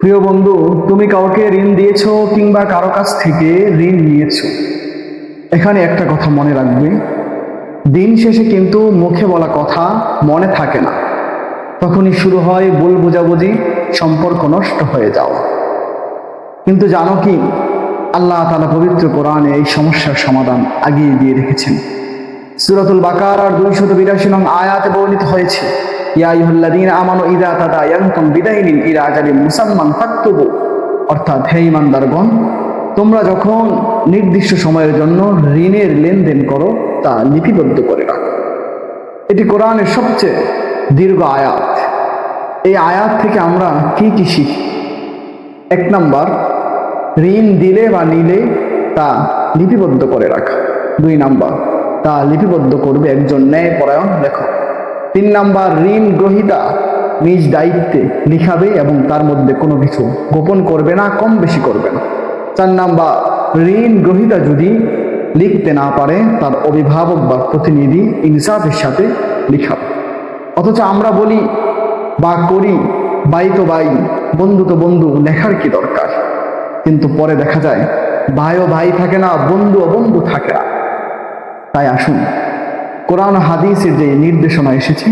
প্রিয় বন্ধু, তুমি কাউকে ঋণ দিয়েছ কিংবা কারও কাছ থেকে ঋণ নিয়েছো? এখানে একটা কথা মনে রাখবে। দিন শেষে কিন্তু মুখে বলা কথা মনে থাকে না। তখনই শুরু হয় ভুল বোঝাবুঝি, সম্পর্ক নষ্ট হয়ে যাওয়া। কিন্তু জানো কি? আল্লাহ তালা পবিত্র কোরআনে এই সমস্যার সমাধান আগিয়ে দিয়ে রেখেছেন। সুরাতুল বাকার আর দুইশত বিরাশি নং আয়াতে বর্ণিত হয়েছে ইয়া ইহুল্লাদিন আমানো ইদা তাদা ইয়ান্তুম বিদাইনিন ইরা আজালিন মুসালমান ফাক্তুবু। অর্থাৎ হে ইমানদারগণ তোমরা যখন নির্দিষ্ট সময়ের জন্য ঋণের লেনদেন করো, তা লিপিবদ্ধ করে রাখো। এটি কোরআনের সবচেয়ে দীর্ঘ আয়াত। এই আয়াত থেকে আমরা কি কি শিখি? এক নাম্বার, ঋণ দিলে বা নিলে তা লিপিবদ্ধ করে রাখা। দুই নাম্বার, তা লিপিবদ্ধ করবে একজন ন্যায়পরায়ণ লেখক। তিন নাম্বার, ঋণ গ্রহীতা নিজ দায়িত্বে লিখাবে এবং তার মধ্যে কোনো কিছু গোপন করবে না, কম বেশি করবে না। চার নাম্বার, ঋণ গ্রহীতা যদি লিখতে না পারে, তার অভিভাবক বা প্রতিনিধি ইনসাফের সাথে লিখাবে। অথচ আমরা বলি, বা করি, বাই তো বাই, বন্ধু তো বন্ধু, লেখার কি দরকার? কিন্তু পরে দেখা যায়, ভাইও ভাই থাকে না বন্ধু ও বন্ধু থাকে না। তাই আসুন কোরআন হাদিসের যে নির্দেশনা এসেছে,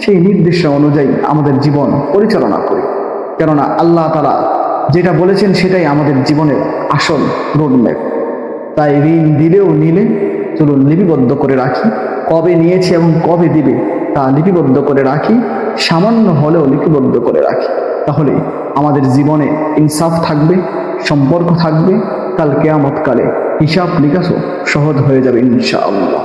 সেই নির্দেশনা অনুযায়ী আমাদের জীবন পরিচালনা করি। কেননা আল্লাহ তারা যেটা বলেছেন সেটাই আমাদের জীবনের আসল রোডম্যাপ তাই ঋণ দিলেও নিলে চলুন লিপিবদ্ধ করে রাখি। কবে নিয়েছি এবং কবে দিবে তা লিপিবদ্ধ করে রাখি। সামান্য হলেও লিপিবদ্ধ করে রাখি। তাহলে আমাদের জীবনে ইনসাফ থাকবে, সম্পর্ক থাকবে। কাল কেয়ামতকালে হিসাব নিকাশও সহজ হয়ে যাবে ইনশাআল্লাহ।